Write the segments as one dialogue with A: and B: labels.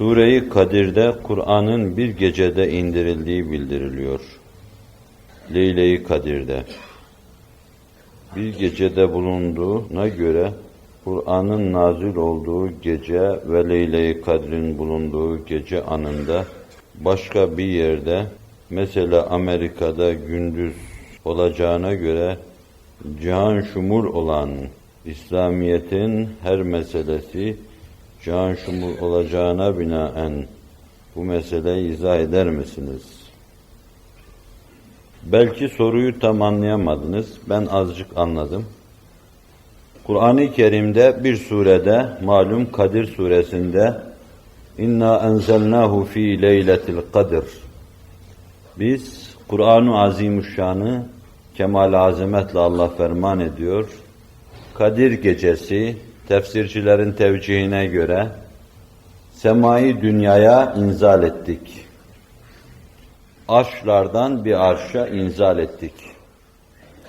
A: Sure-i Kadir'de Kur'an'ın bir gecede indirildiği bildiriliyor. Leyle-i Kadir'de. Bir gecede bulunduğuna göre Kur'an'ın nazil olduğu gece ve Leyle-i Kadir'in bulunduğu gece anında başka bir yerde mesela Amerika'da gündüz olacağına göre cihan şumul olan İslamiyet'in her meselesi can şumul olacağına binaen bu meseleyi izah eder misiniz? Belki soruyu tam anlayamadınız. Ben azıcık anladım. Kur'an-ı Kerim'de bir surede malum Kadir suresinde İnna enzelnahu fi leyletil kadir. Biz Kur'an-ı Azimüşşan'ı kemal azametle Allah ferman ediyor. Kadir gecesi tefsircilerin tevcihine göre semayı dünyaya inzal ettik. Arşlardan bir arşa inzal ettik.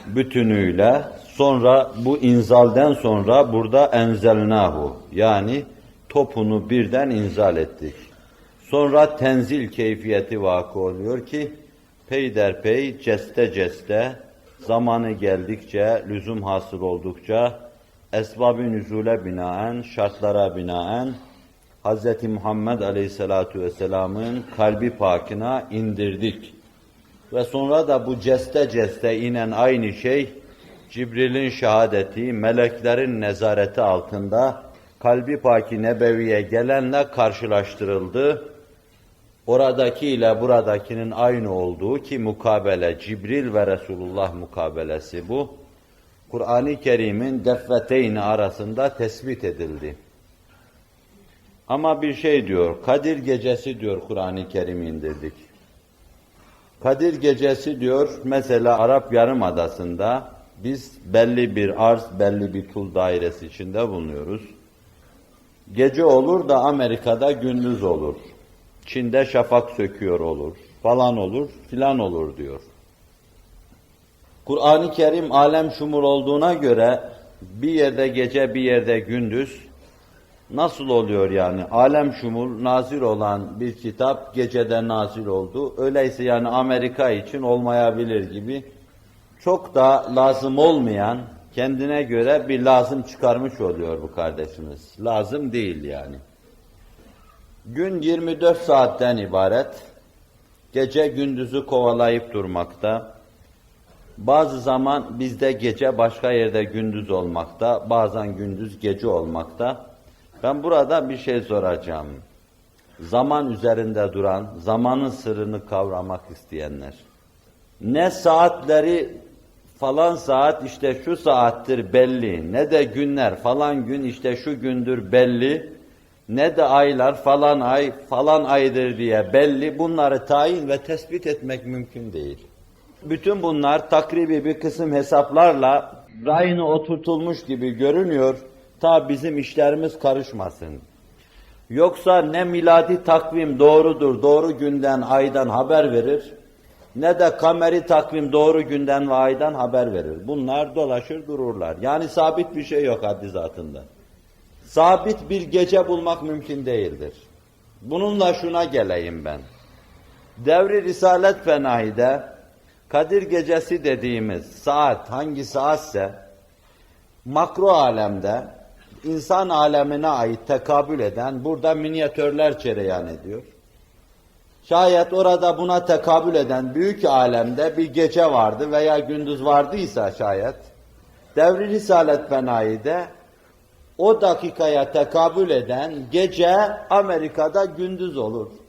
A: Bütünüyle sonra bu inzalden sonra burada enzelnahu yani topunu birden inzal ettik. Sonra tenzil keyfiyeti vakı oluyor ki peyderpey ceste ceste zamanı geldikçe lüzum hasıl oldukça esbab-ı nüzule binaen şartlara binaen Hz. Muhammed Aleyhisselatu Vesselam'ın kalbi pakına indirdik. Ve sonra da bu ceste ceste inen aynı şey Cibril'in şehadeti, meleklerin nezareti altında kalbi paki nebeviye gelenle karşılaştırıldı. Oradaki ile buradakinin aynı olduğu ki mukabele Cibril ve Resulullah mukabelesi bu. Kur'an-ı Kerim'in defveteyni arasında tespit edildi. Ama bir şey diyor, Kadir gecesi diyor Kur'an-ı Kerim indirdik. Kadir gecesi diyor, mesela Arap Yarımadası'nda biz belli bir arz, belli bir tul dairesi içinde bulunuyoruz. Gece olur da Amerika'da gündüz olur. Çin'de şafak söküyor olur, falan olur, filan olur diyor. Kur'an-ı Kerim alem şumur olduğuna göre bir yerde gece bir yerde gündüz nasıl oluyor yani? Alem şumul nazil olan bir kitap gecede nazil oldu. Öyleyse yani Amerika için olmayabilir gibi çok da lazım olmayan kendine göre bir lazım çıkarmış oluyor bu kardeşimiz. Lazım değil yani. Gün 24 saatten ibaret. Gece gündüzü kovalayıp durmakta. Bazı zaman bizde gece başka yerde gündüz olmakta, bazen gündüz gece olmakta. Ben burada bir şey soracağım. Zaman üzerinde duran, zamanın sırrını kavramak isteyenler. Ne saatleri falan saat işte şu saattir belli, ne de günler falan gün işte şu gündür belli, ne de aylar falan ay falan aydır diye belli. Bunları tayin ve tespit etmek mümkün değil. Bütün bunlar takribi bir kısım hesaplarla rayına oturtulmuş gibi görünüyor. Ta bizim işlerimiz karışmasın. Yoksa ne miladi takvim doğrudur, doğru günden, aydan haber verir, ne de kameri takvim doğru günden ve aydan haber verir. Bunlar dolaşır dururlar. Yani sabit bir şey yok haddi zatında. Sabit bir gece bulmak mümkün değildir. Bununla şuna geleyim ben. Devri Risalet Fenahi'de Kadir Gecesi dediğimiz saat hangi saatse makro alemde insan alemine ait tekabül eden burada minyatörler cereyan ediyor. Şayet orada buna tekabül eden büyük alemde bir gece vardı veya gündüz vardıysa şayet devri Risalet Fenayi'de o dakikaya tekabül eden gece Amerika'da gündüz olur.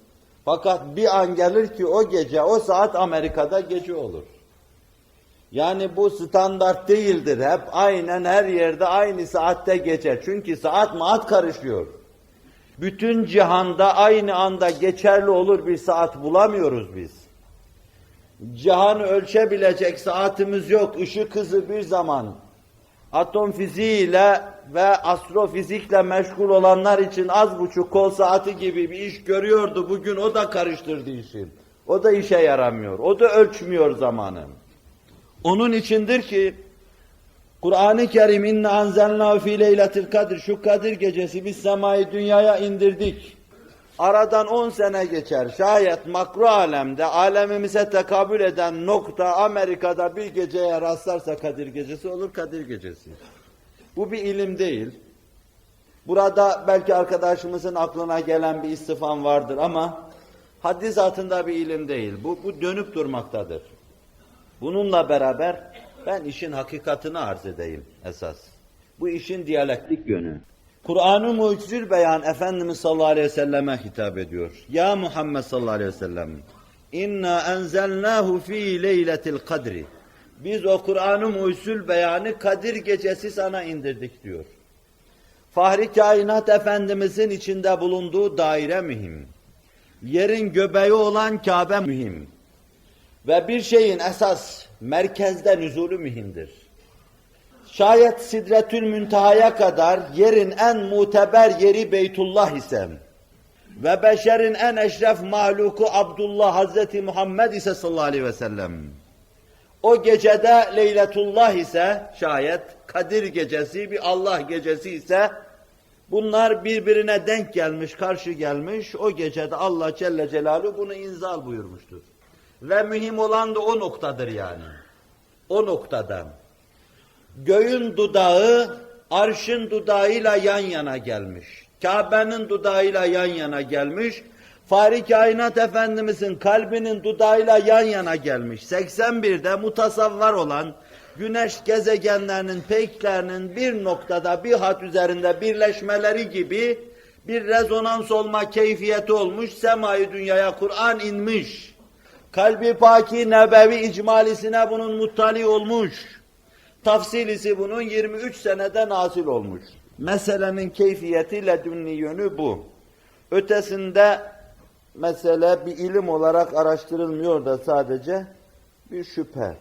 A: Fakat bir an gelir ki o gece, o saat Amerika'da gece olur. Yani bu standart değildir. Hep aynen her yerde aynı saatte geçer. Çünkü saat maat karışıyor. Bütün cihanda aynı anda geçerli olur bir saat bulamıyoruz biz. Cihanı ölçebilecek saatimiz yok. Işık hızı bir zaman. Atom fiziğiyle ve astrofizikle meşgul olanlar için az buçuk kol saati gibi bir iş görüyordu. Bugün o da karıştırdı işi. O da işe yaramıyor. O da ölçmüyor zamanı. Onun içindir ki Kur'an-ı Kerim inne anzelna fi leyletil kadir şu Kadir gecesi biz semayı dünyaya indirdik. Aradan 10 sene geçer. Şayet makro alemde alemimize tekabül eden nokta Amerika'da bir geceye rastlarsa Kadir Gecesi olur Kadir Gecesi. Bu bir ilim değil. Burada belki arkadaşımızın aklına gelen bir istifam vardır ama haddi zatında bir ilim değil. Bu, bu dönüp durmaktadır. Bununla beraber ben işin hakikatini arz edeyim esas. Bu işin diyalektik yönü. Kur'an-ı Mucizül Beyan Efendimiz sallallahu aleyhi ve selleme hitap ediyor. Ya Muhammed sallallahu aleyhi ve sellem. İnna enzelnahu fi leyletil kadri. Biz o Kur'an-ı Mucizül Beyanı Kadir gecesi sana indirdik diyor. Fahri kainat Efendimizin içinde bulunduğu daire mühim. Yerin göbeği olan Kabe mühim. Ve bir şeyin esas merkezde nüzulü mühimdir. Şayet Sidretül Münteha'ya kadar yerin en muteber yeri Beytullah ise ve beşerin en eşref mahluku Abdullah Hazreti Muhammed ise sallallahu aleyhi ve sellem. O gecede Leyletullah ise şayet Kadir gecesi bir Allah gecesi ise bunlar birbirine denk gelmiş, karşı gelmiş. O gecede Allah Celle Celaluhu bunu inzal buyurmuştur. Ve mühim olan da o noktadır yani. O noktada. Göğün dudağı arşın dudağıyla yan yana gelmiş. Kabe'nin dudağıyla yan yana gelmiş. Fahri Kainat Efendimizin kalbinin dudağıyla yan yana gelmiş. 81'de mutasavvar olan güneş gezegenlerinin peyklerinin bir noktada bir hat üzerinde birleşmeleri gibi bir rezonans olma keyfiyeti olmuş. Semayı dünyaya Kur'an inmiş. Kalbi paki nebevi icmalisine bunun muttali olmuş. Tafsilisi bunun 23 senede nazil olmuş. Meselenin keyfiyeti ledünni yönü bu. Ötesinde mesele bir ilim olarak araştırılmıyor da sadece bir şüphe.